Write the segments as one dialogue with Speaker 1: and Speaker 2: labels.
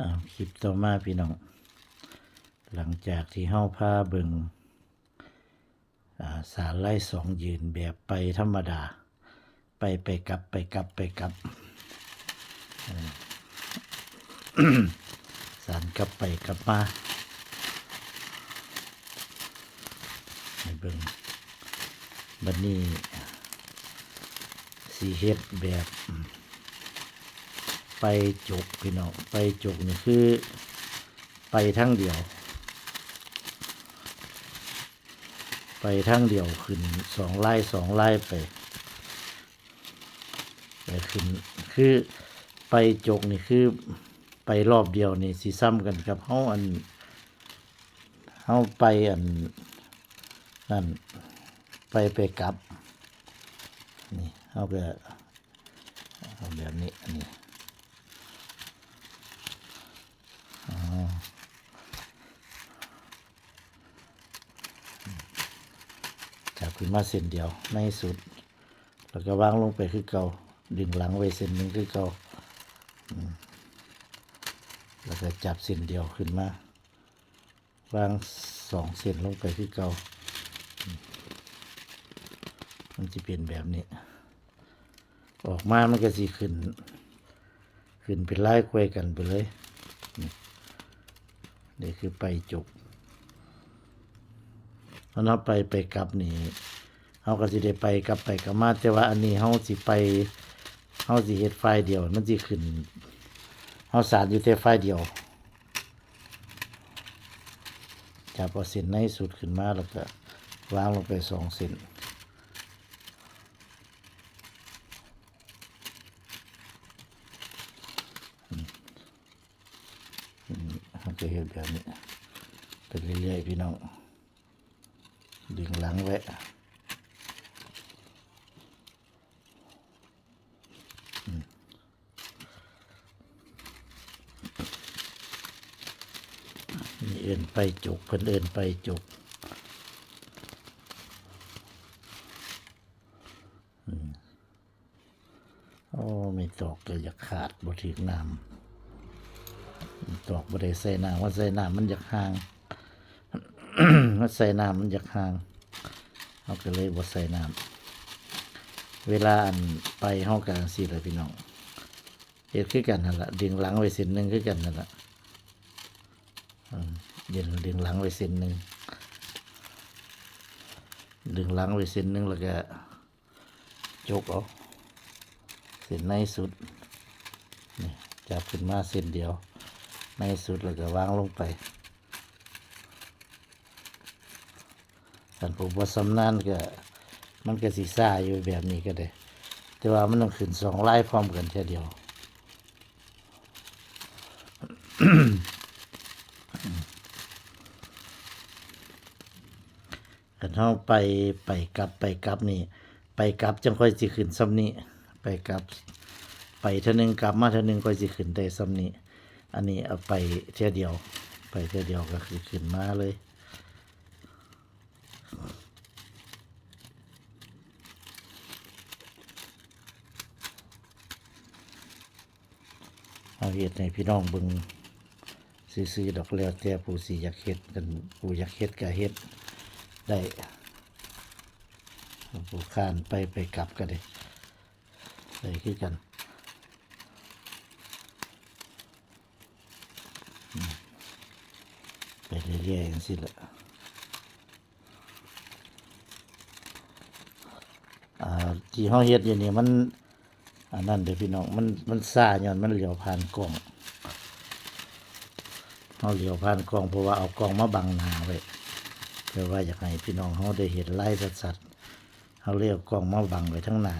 Speaker 1: อาคลิปต่อมาพี่น้อง หลังจากที่เฮาพาเบิงอ่าสารไล่สองยืนแบบไปธรรมดา ไปไปกลับไปกลับไปกลับสารกลับไปกลับมาให้เบิงบัดนี้สีเฮ็ดแบบ ไปจุกพี่น้องไปจุกนี่คือ ไปทั้งเดียว ไปทั้งเดียวขึ้นสองไล่สองไล่ไปไปขึ้นคือไปจกนี่คือไปรอบเดียวนี่สีซ้ำกันกับเฮาอันเฮาไปอันนั่นไปไปกลับนี่เฮาก็เอาแบบนี้อันนี้ ขึ้นมาเส้นเดียวในสุด แล้วก็วางลงไปคือเก่าดึงหลังไว้เส้นหนึ่งคือเก่าแล้วก็จับเส้นเดียวขึ้นมาวางสองเส้นลงไปคือเก่ามันจะเป็นแบบนี้ ออกมามันก็สิขึ้น ขึ้นเป็นไล่ควยกันไปเลยนี่คือไปจุก เพราะไปไปกลับนี่เขาก็สิได้ไปกลับไปกลับมาแต่ว่าอันนี้เขาสิไปเขาสิเฮ็ดไฟล์เดียว มันสิขึ้นเขาสารอยู่แต่ไฟล์เดียวจับเอาเส้นในสุดขึ้นมาแล้วก็วางลงไปสองเส้นเขาจะเฮ็ดแบบนี้ไปเรื่อยๆพี่น้อง ดึงหลังไว้นี่เอินไปจุกเพิ่นเอินไปจุกอืมโอ้ไม่ตอกเลยอยากขาดบ่ถึงน้ำตอกบ่ได้ใส่น้ำว่าใส่น้ำมันอยากห่าง ใส่น้ำมันอยากห่างเขาก็เลยบ่ใส่น้ำเวลาอันไปห้องกันสิเลยพี่น้องเฮ็ดคือกันนั่นแหละดึงหลังไว้เส้นหนึ่งคือกันนั่นแหละอืมดึงดึงหลังไว้เส้นหนึ่งดึงหลังไว้เส้นหนึ่งแล้วก็จกเอาเส้นในสุดนี่จับขึ้นมาเส้นเดียว ในสุดแล้วก็วางลงไป กันผมว่าสำนานก็มันก็สีซ่าอยู่แบบนี้ก็ได้ แต่ว่ามันต้องขึ้นสองไล่พร้อมกันแค่เดียวกันเท่าไปไปกลับไปกลับนี่ ไปกลับจังค่อยสิขึ้นซ้ำนี้ ไปกลับ ไปเท่านึงกลับมาเท่านึงค่อยสิขึ้นได้ซ้ำนี้ อันนี้เอาไปเท่เดียว ไปเท่เดียวก็คือขึ้นมาเลย เอาเฮ็ดให้พี่น้องเบิ่งซื้อๆดอกแล้วแต่ผู้สิอยากเฮ็ดกันผู้อยากเฮ็ดก็เฮ็ดได้ผู้ข้านไปไปกลับก็ได้ได้คือกันไปเรื่อยๆจังซี่แหละอ่าที่เฮาเฮ็ดอยู่นี่มัน อันนั้นเดี๋ยวพี่น้องมันมันซ่าย้อนมันเหลียวผ่านกล้องเขาเหลียวผ่านกล้องเพราะว่าเอากล้องมาบังหนาไว้เพื่อว่าอยากให้พี่น้องเขาได้เห็นไล่สัดๆเขาเรียกกล้องมาบังไว้ทั้งหนา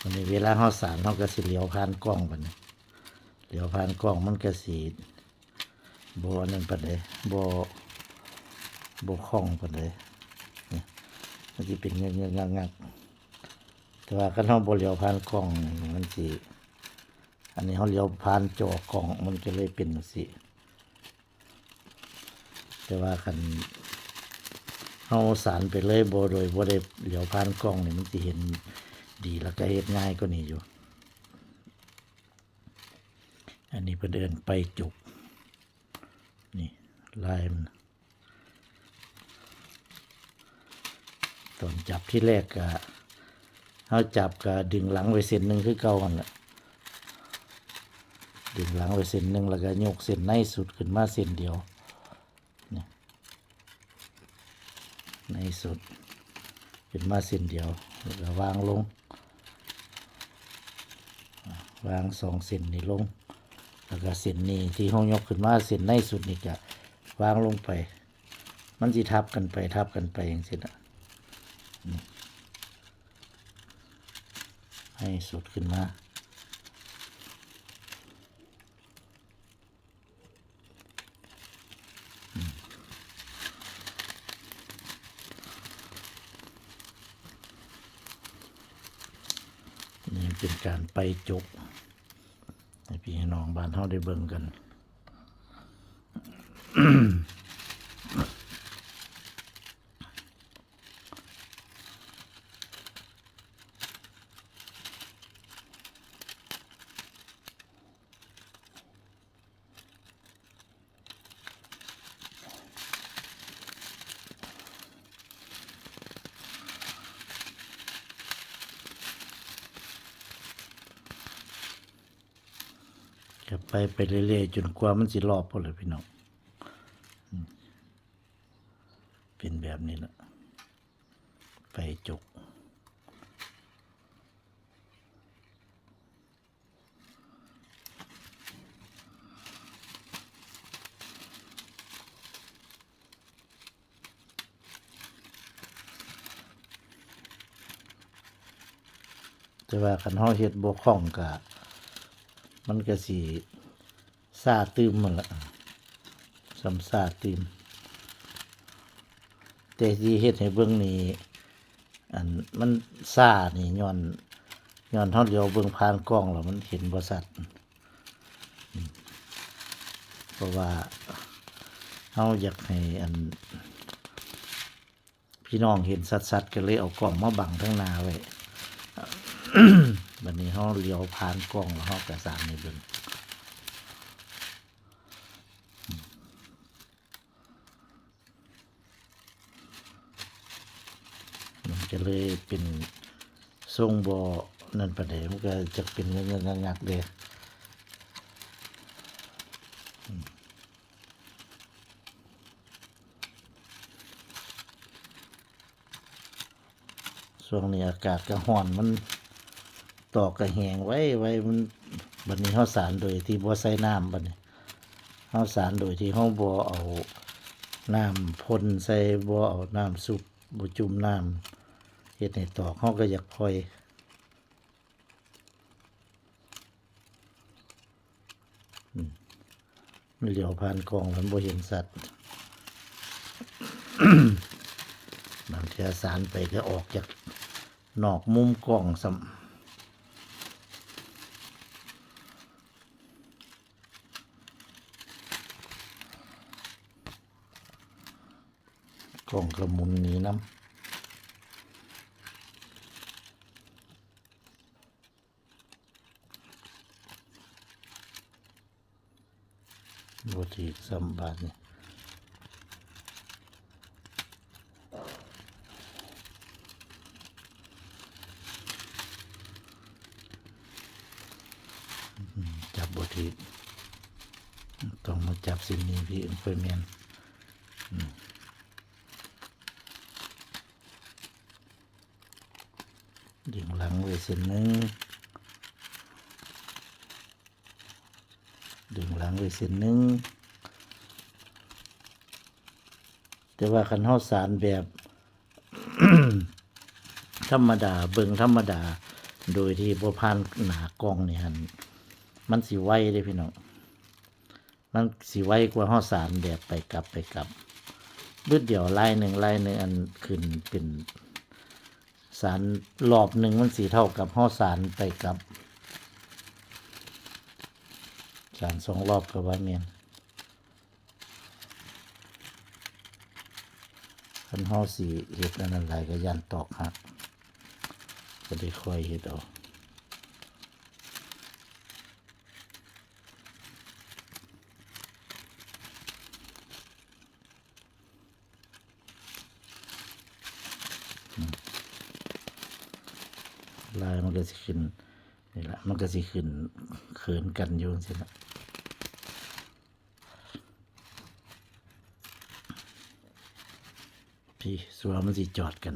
Speaker 1: วันนี้เวลาเขาสารเขาก็สิเหลียวผ่านกล้องบันเหลียวผ่านกล้องมันก็สีโบอันนั้นปานใดบโบคล่องปานใดนี่มันจะเป็นเงี้ยเงี้ยงัก แต่ว่าคันเฮาบ่เลี้ยวผ่านกล้องมันสิอันนี้เฮาเลี้ยวผ่านจอกล้องมันก็เลยเป็นจังซี่แต่ว่าคันเฮาสารไปเลยบ่โดยบ่ได้เลี้ยวผ่านกล้องนี่มันสิเห็นดีแล้วก็เฮ็ดง่ายกว่านี้อยู่ อันนี้เป็นเดินไปจุก นี่ลายมันตอนจับที่แรกกะ เขาจับกะดึงหลังไว้เส้นหนึ่งคือเก่ากันแหละดึงหลังไว้เส้นหนึ่งแล้วก็ยกเส้นในสุดขึ้นมาเส้นเดียวนี่ในสุดขึ้นมาเส้นเดียวแล้วก็วางลง วางสองเส้นนี้ลง แล้วก็เส้นนี้ที่ห้องยกขึ้นมาเส้นในสุดนี่ก็วางลงไป มันสิทับกันไปทับกันไปอย่างนี้นะนี่ ให้สุดขึ้นมา นี่เป็นการไปจกให้พี่น้องบ้านเฮาได้เบิ่งกันจะ ไปไปเรื่อยๆจนกว่ามันสิรอบพอเลยพี่น้องเป็นแบบนี้แหละไปจกแต่ว่าคันเฮาเฮ็ดบ่คล่องกะมันก็สิ ซาตืมมันละสำซาตืม แต่ที่เฮ็ดให้เบิ่งนี่อันมันซานี่ย้อนย้อนเฮาเดียวเบิ่งผ่านกล้องแล้วมันเห็นบ่ชัดเพราะว่าเฮาอยากให้อัน พี่น้องเห็นชัดๆก็เลยเอากล้องมาบังทั้งหน้าไว้วันนี้เขาเลี้ยวผ่านกล้องแล้วเขากระสานในเบิ่ง มันจะเลยเป็นทรงบอนั่นประเดี๋ยวมันก็จะเป็นเงินเงินงักๆเลยช่วงนี้อากาศก็ร้อนมันตอกกระแหงไว้ไว้มันบัดนี้เฮาสารโดยที่บ่ใส่น้ำบัดนี้เฮาสารโดยที่เฮาบ่เอาน้ำพ่นใส่บ่เอาน้ำซุปบ่จุ่มน้ำ เฮ็ดให้ตอกเฮาก็อยากพลอยอืมเหลียวผ่านกล้องมันบ่เห็นสัตว์ บางเทีสารไปก็ออกจากนอกมุมกล้องซ้ำกล่องกระมุนหนี้น้ำ บทีสัมบาทนี่อืมจับบทีต้องมาจับสิ่งนี้พี่เพื่อนแมนดึงหลังไว้เส้นหนึ่ง ดึงไว้เส้นหนึ่งแต่ว่าคันเฮาสารแบบ ธรรมดาเบิงธรรมดา โดยที่บ่ผ่านหนากล้องนี่หันมันสิไวเด้พี่น้องมันสิไวกว่าเฮาสารแบบไปกลับไปกลับบึดเดียวลายหนึ่งลายหนึ่งอันขึ้นเป็นสารรอบหนึ่งมันสีเท่ากับห่อสารไปกับ สานสองรอบกับว่าเมียนขันห้อสีเห็ดนนั้นหลายก็ยันตอกหักก็ได้ค่อยเห็ดออกลายมันก็จะขึ้น นี่ละมันก็สิขึ้นเขินกันอยู่จังซี่ละพี่สัวมันสิจอดกัน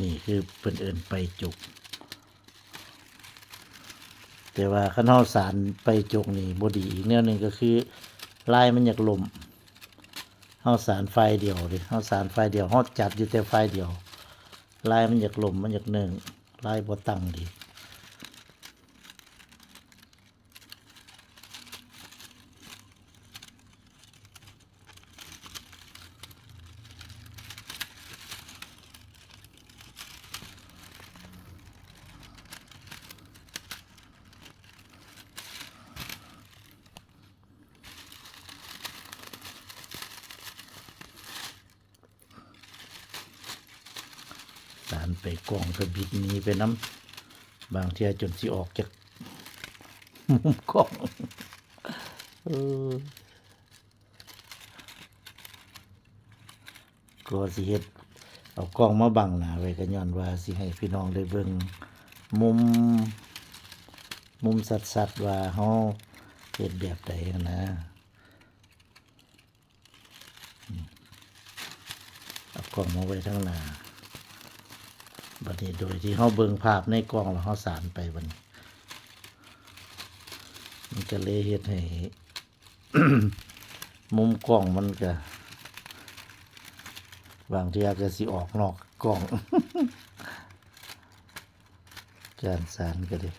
Speaker 1: นี่คือเพิ่นเอินไปจุก แต่ว่าคันเฮาสารไปจุกนี่บดีอีกแนวหนึงก็คือลายมันอยากลมเฮาสารไฟเดียวดิเฮาสารไฟเดียวเฮาจัดอยู่แต่ไฟเดียว ลายมันอยากหล่มมันอยากเนื่งลายบ่ตั้งดี สารไปกองกระบิดนี้ไปน้ำบางเทียจนสิออกจากมุมกล้องเออก็สิเฮ็ดเอากล้องมาบังหนาไว้ก็ย้อนว่าสิให้พี่น้องได้เบิ่งมุม มุมสัดๆว่าเฮาเฮ็ดแบบใดนะเอากล้องมาไว้ทั้งหน้า บัดนี้โดยที่เขาเบิ่งภาพในกล้องแล้วเขาสารไปบัดนมันก็เลยเฮ็ดให้มุมกล้องมันก็บางทีอาจจะสิออกนอกกล้อง การสารก็เลย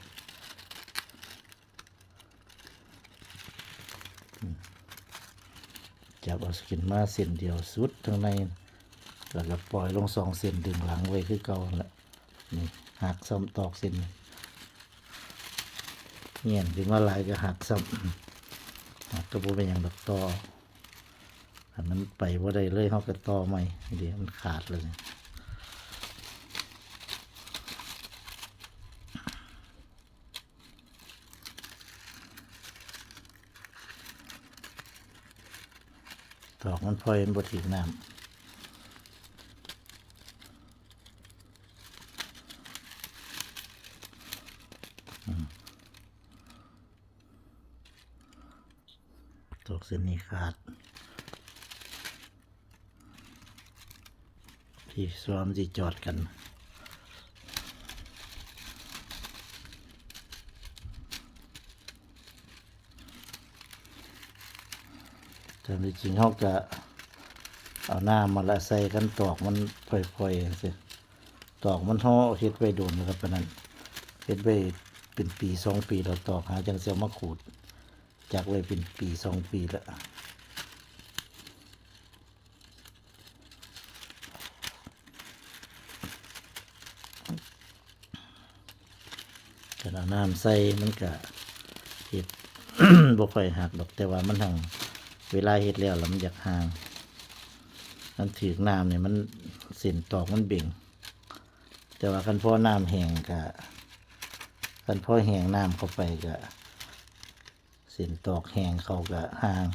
Speaker 1: จับเอาสกินมาเส้นเดียวสุดทั้งใน แล้วก็ปล่อยลงสองเส้นดึงหลังไว้คือเก่าละนี่หักซ้ำตอกเส้นเงี้ยนถึงว่าลายก็หักซ้ำหักก็บ่เป็นอย่างดอกต่ออันนั้นไปว่าได้เลยเขาก็ต่อใหม่เดี๋ยวมันขาดเลยตอกมันพลอยมันบดถีน้ำ ส้นนี้ขาดพี่สวมสิจอดกันแต่จริงๆเขาก็เอาหน้ามาละใส่กันตอกมันพ่อยๆสิตอกมันเขาเฮ็ดไว้โดนนะครับปะนั้นเฮ็ดไว้เป็นปีสองปีเราตอกหาจังเสียวมาขูด จากไว้เป็นปีสองปีแล้วแต่เอาน้ำใส่มันก็เห็ดบ่ค่อยหักดอกแต่ว่ามันทางเวลาเห็ดแล้วแล้วมันอยากห่างมันถือน้ำเนี่ยมันเส้นตอกมันเบ่ง แต่ว่าคันพ่อน้ำแห้งกะคันพ่อแห้งน้ำเข้าไปกะ ส้นตอกแห้งเขาก็ห่าง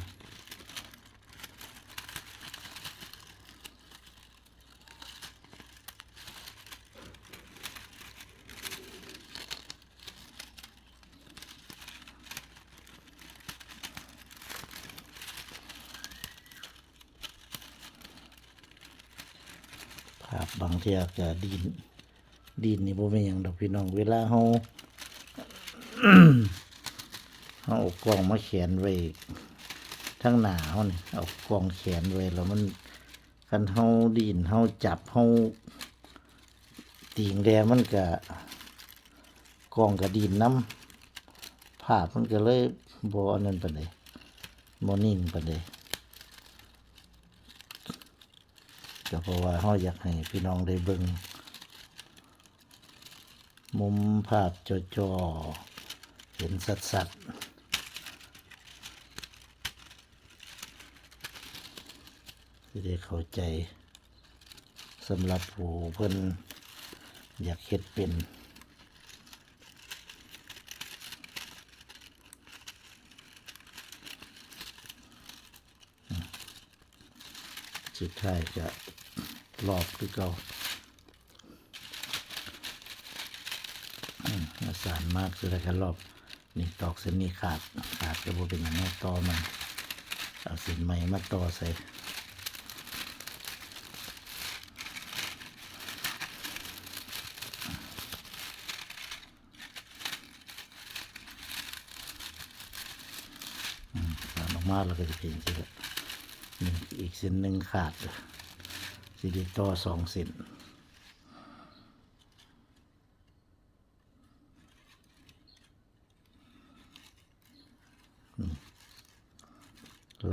Speaker 1: ภาพบางเทียก็ดินดินนี่บ่เป็นหยังดอกพี่น้องเวลาเฮาเฮาเอา กล้องมาแขวนไว้ทั้งหนาเฮานี่ยเอากล้องแขวนไว้แล้วมันคันเฮาดินเฮาจับเฮาติงแดงมันก็กล้องก็ดินน้ำภาพมันก็เลยบอันนั้นปานใดบ่นิ่งปานใดก็เพราะว่าเฮาอยากให้พี่น้องได้เบิ่งมุมภาพจอๆเห็นสัดสั ที่ได้เข้าใจสำหรับผู้เพิ่นอยากเฮ็ดเป็นสุดท้ายจะรอบคือเก่าอาสารมากคืออะไรกันรอบนี่ตอกเส้นนี้ขาดขาดจะบ่เป็นอย่างนี้ต่อมันเอาเส้นใหม่มาต่อใส่ อื มากแล้วก็จะเป็นสิละนี่อีกเส้นหนึ่งขาดเลยสิได้ต่อสองเส้น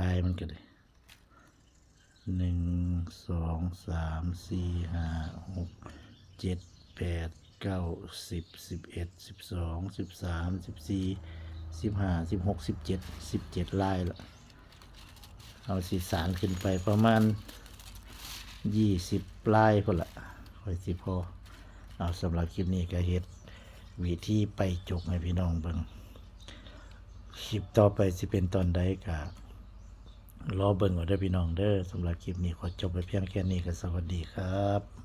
Speaker 1: ลายมันก็เลยหนึ่งสองสามสี่ห้าหกเจ็ดแปดเก้าสิบสิบเอ็ดสิบสองสิบสามสิบสี่ สิบห้าสิบหกสิบเจ็ดสิบเจ็ดลายละเอาสีสารขึ้นไปประมาณยี่สิบลายพอละค่อยสิพอเอาสำหรับคลิปนี้ก็เฮ็ดวิธีไปจกให้พี่น้องเบิ่งคลิปต่อไปสิเป็นตอนใดกะรอเบิ่งเอาเด้อพี่น้องเด้อสำหรับคลิปนี้ขอจบไปเพียงแค่นี้ก็สวัสดีครับ